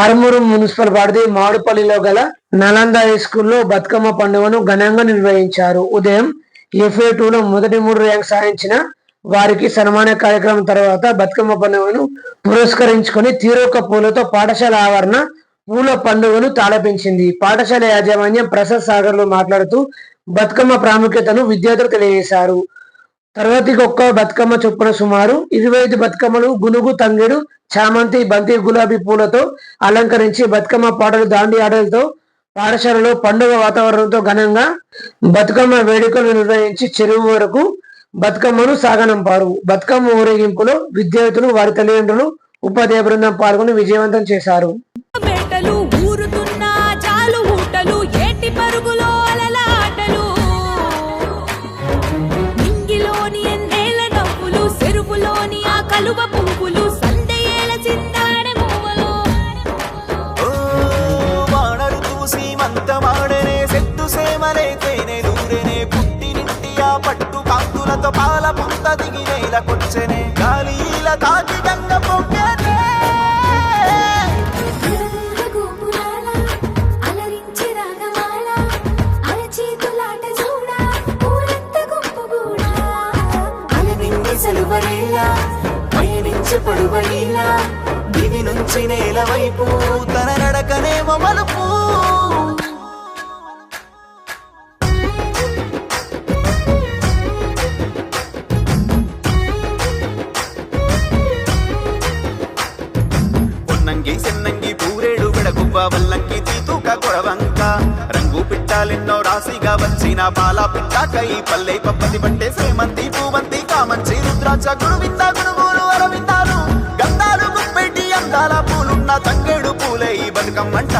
Armoor municipal పరిధి మాడుపల్లిలో గల Nalanda high స్కూల్లో బతుకమ్మ పండుగను ఘనంగా నిర్వహించారు. ఉదయం ఎఫ్ఏ టూలో మొదటి మూడు ర్యాంక్ సాధించిన వారికి సన్మాన కార్యక్రమం తర్వాత బతుకమ్మ పండుగను పురస్కరించుకొని తీరొక్క పూలతో పాఠశాల ఆవరణ పూల పండుగను తాళపించింది. పాఠశాల యాజమాన్యం ప్రసాద్ సాగర్లో మాట్లాడుతూ బతుకమ్మ ప్రాముఖ్యతను విద్యార్థులు తెలియజేశారు. తరగతికి ఒక్క బతుకమ్మ చొప్పున సుమారు ఇరవై ఐదు బతుకమ్మలు గునుగు తంగెడు చామంతి బంతి గులాబీ పూలతో అలంకరించి బతుకమ్మ పాటలు దాండి ఆటలతో పాఠశాలలో పండుగ వాతావరణంతో ఘనంగా బతుకమ్మ వేడుకలు నిర్వహించి చెరువు వరకు బతుకమ్మను సాగనంపారు బతుకమ్మ ఊరేగింపులో విద్యార్థులు వారి తల్లిదండ్రులు ఉపాధ్యాయ బృందం పాల్గొని విజయవంతం చేశారు. పంతమాడనే సెట్టు సేమలైతేనే దూరనే దూరెనే పుట్టినింటి ఆ పట్టు కాంతులతో పాల పుంత దిగి నేల కొచ్చనే గాలి ఇలా తాకి గంగ పొంగనే. పయనించి పడువలీల దివి నుంచి నేల వైపు పొన్నంగి సెన్నంగి పూరేడు విడగుబ్బ వల్లంకి తీతూక కొరవంక రంగు పిట్టాలెన్నో రాశిగా వచ్చిన పాల పిట్టాక ఈ పల్లె పప్పతి పట్టే సేమంతి పూవంతి కామంచి రుద్రాక్ష గురువింద గురువులు అరవిందాలు గంధాలు గుప్పెట్టి అందాల పూలున్న తంగేడు పూలే ఈ బతుకమ్మంట.